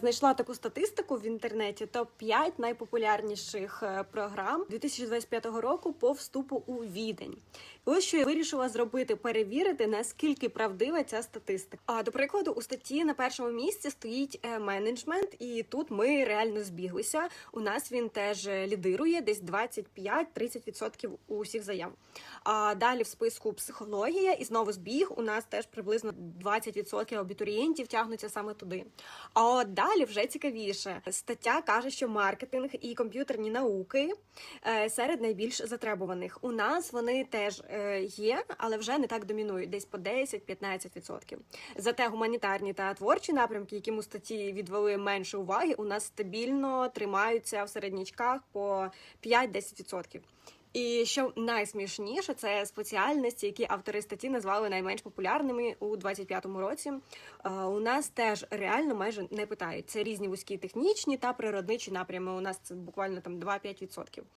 Знайшла таку статистику в інтернеті. Топ 5 найпопулярніших е, програм 2025 року по вступу у відень. І ось що я вирішила зробити перевірити наскільки правдива ця статистика. А до прикладу, у статті на першому місці стоїть е, менеджмент, і тут ми реально збіглися. У нас він теж е, лідирує десь 25-30% усіх заяв. А далі в списку психологія і знову збіг. У нас теж приблизно 20% абітурієнтів тягнуться саме туди. А от далі вже цікавіше. Стаття каже, що маркетинг і комп'ютерні науки е, серед найбільш затребуваних. У нас вони теж е, є, але вже не так домінують, десь по 10-15%. Зате гуманітарні та творчі напрямки, яким у статті відвели менше уваги, у нас стабільно тримаються в середнячках по 5-10%. І що найсмішніше, це спеціальності, які автори статті назвали найменш популярними у 25-му році. Е, У нас теж реально майже не питають. Це різні вузькі технічні та природничі напрями. У нас це буквально там 2-5%.